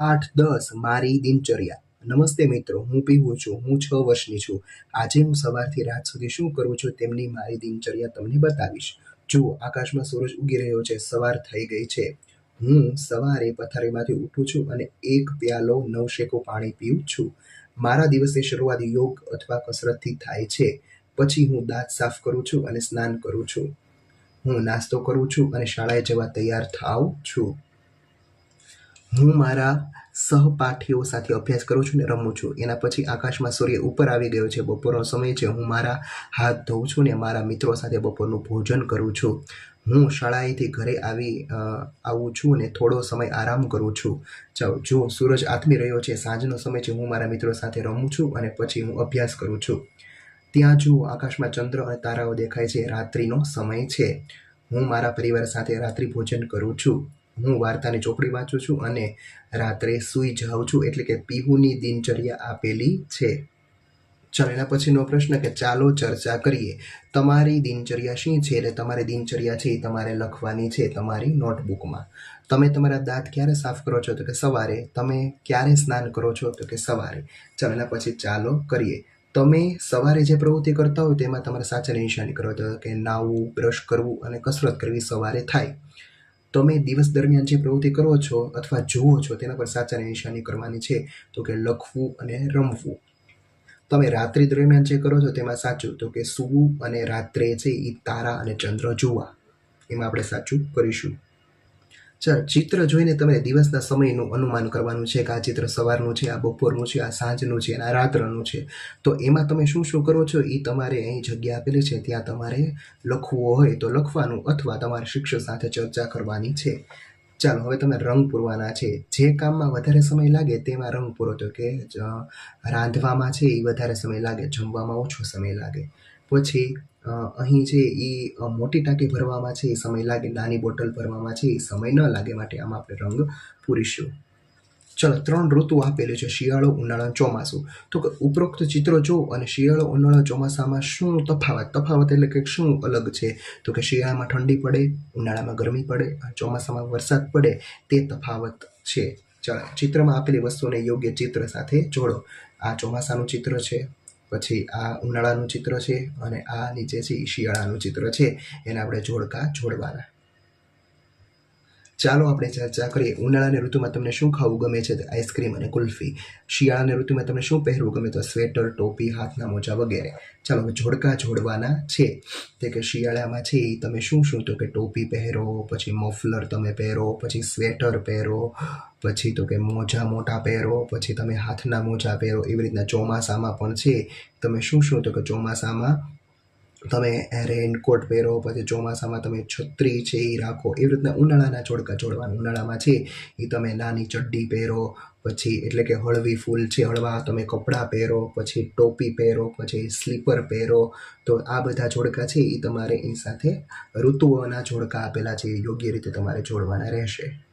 આઠ દસ મારી દિનચર્યા. નમસ્તે મિત્રો, હું પીવું છું, હું છ વર્ષની છું. આજે હું સવારથી રાત સુધી શું કરું છું તેમની મારી દિનચર્યા તમને બતાવીશ. જુઓ, આકાશમાં સૂરજ ઉગી રહ્યો છે, સવાર થઈ ગઈ છે. હું સવારે પથારીમાંથી ઉઠું છું અને એક પ્યાલો નવશેકો પાણી પીઉં છું. મારા દિવસની શરૂઆત યોગ અથવા કસરતથી થાય છે. પછી હું દાંત સાફ કરું છું અને સ્નાન કરું છું. હું નાસ્તો કરું છું અને શાળાએ જવા તૈયાર થાઉં છું. હું મારા સહપાઠીઓ સાથે અભ્યાસ કરું છું ને રમું છું. એના પછી આકાશમાં સૂર્ય ઉપર આવી ગયો છે. બપોરનો સમય છે. હું મારા હાથ ધોઉં છું ને મારા મિત્રો સાથે બપોરનું ભોજન કરું છું. હું શાળાએથી ઘરે આવી આવું છું અને થોડો સમય આરામ કરું છું. ચાલો જો સૂરજ આથમી રહ્યો છે. સાંજનો સમય છે. હું મારા મિત્રો સાથે રમું છું અને પછી હું અભ્યાસ કરું છું. ત્યાં જુઓ, આકાશમાં ચંદ્ર અને તારાઓ દેખાય છે. રાત્રિનો સમય છે. હું મારા પરિવાર સાથે રાત્રિ ભોજન કરું છું. હું વાર્તાની ચોપડી વાંચું છું અને રાત્રે સૂઈ જાઉં છું એટલે કે પીહુની દિનચર્યા આપેલી છે. ચાલો, એના પછીનો પ્રશ્ન કે ચાલો ચર્ચા કરીએ. તમારી દિનચર્યા શું છે? એટલે તમારી દિનચર્યા છે એ તમારે લખવાની છે તમારી નોટબુકમાં. તમે તમારા દાંત ક્યારે સાફ કરો છો? તો કે સવારે. તમે ક્યારે સ્નાન કરો છો? તો કે સવારે. ચાલો, એના પછી ચાલો કરીએ. તમે સવારે જે પ્રવૃત્તિ કરતા હોય તેમાં તમારે સાચા નિશાની કરો. તો કે નાવું, બ્રશ કરવું અને કસરત કરવી સવારે થાય. તમે દિવસ દરમિયાન જે પ્રવૃત્તિ કરો છો અથવા જુઓ છો તેના પર સાચાની નિશાની કરવાની છે, તો કે લખવું અને રમવું. તમે રાત્રિ દરમિયાન જે કરો છો તેમાં સાચું, તો કે સૂવું અને રાત્રે છે એ તારા અને ચંદ્ર જોવા. એમાં આપણે સાચું કરીશું. ચાલ, ચિત્ર જોઈને તમે દિવસના સમયનું અનુમાન કરવાનું છે કે આ ચિત્ર સવારનું છે, આ બપોરનું છે, આ સાંજનું છે અને આ રાત્રનું છે. તો એમાં તમે શું શું કરો છો એ તમારે અહીં જગ્યા આપેલી છે. ત્યાં તમારે લખવું હોય તો લખવાનું અથવા તમારે શિક્ષક સાથે ચર્ચા કરવાની છે. ચાલો, હવે તમે રંગ પૂરવાના છે. જે કામમાં વધારે સમય લાગે તેમાં રંગ પૂરો તો કે રાંધવામાં છે એ વધારે સમય લાગે, જમવામાં ઓછો સમય લાગે. પછી અહીં છે એ મોટી ટાંકી ભરવામાં છે એ સમય લાગે, નાની બોટલ ભરવામાં છે એ સમય ન લાગે માટે આમાં આપણે રંગ પૂરીશું. ચલો, ત્રણ ઋતુ આપેલી છે, શિયાળો, ઉનાળો ચોમાસું. તો કે ઉપરોક્ત ચિત્રો જો અને શિયાળો, ઉનાળો, ચોમાસામાં શું તફાવત? તફાવત એટલે કે શું અલગ છે? તો કે શિયાળામાં ઠંડી પડે, ઉનાળામાં ગરમી પડે ચોમાસામાં વરસાદ પડે, તે તફાવત છે. ચાલો, ચિત્રમાં આપેલી વસ્તુને યોગ્ય ચિત્ર સાથે જોડો. આ ચોમાસાનું ચિત્ર છે. પછી આ ઉનાળાનું ચિત્ર છે અને આ નીચે છે શિયાળાનું ચિત્ર છે. એને આપણે જોડકા જોડવાના. ચાલો આપણે ચર્ચા કરીએ. ઉનાળાની ઋતુમાં તમને શું ખાવું ગમે છે? આઈસ્ક્રીમ અને કુલ્ફી. શિયાળાની ઋતુમાં તમને શું પહેરવું ગમે? તો સ્વેટર, ટોપી, હાથના મોજા વગેરે. ચાલો હવે જોડકા જોડવાના છે. તે કે શિયાળામાં છે તમે શું શું? તો કે ટોપી પહેરો, પછી મફલર તમે પહેરો, પછી સ્વેટર પહેરો, પછી તો કે મોજા મોટા પહેરો, પછી તમે હાથના મોજા પહેરો. એવી રીતના ચોમાસામાં પણ છે. તમે શું શું? તો કે ચોમાસામાં તમે રેનકોટ પહેરો, પછી ચોમાસામાં તમે છત્રી છે એ રાખો. એવી રીતના ઉનાળાના છોડકા જોડવાના ઉનાળામાં છે એ તમે નાની ચડ્ડી પહેરો, પછી એટલે કે હળવી ફૂલ છે હળવા તમે કપડાં પહેરો, પછી ટોપી પહેરો, પછી સ્લીપર પહેરો. તો આ બધા જોડકા છે એ તમારે એ સાથે ઋતુઓના જોડકા આપેલા છે. યોગ્ય રીતે તમારે જોડવાના રહેશે.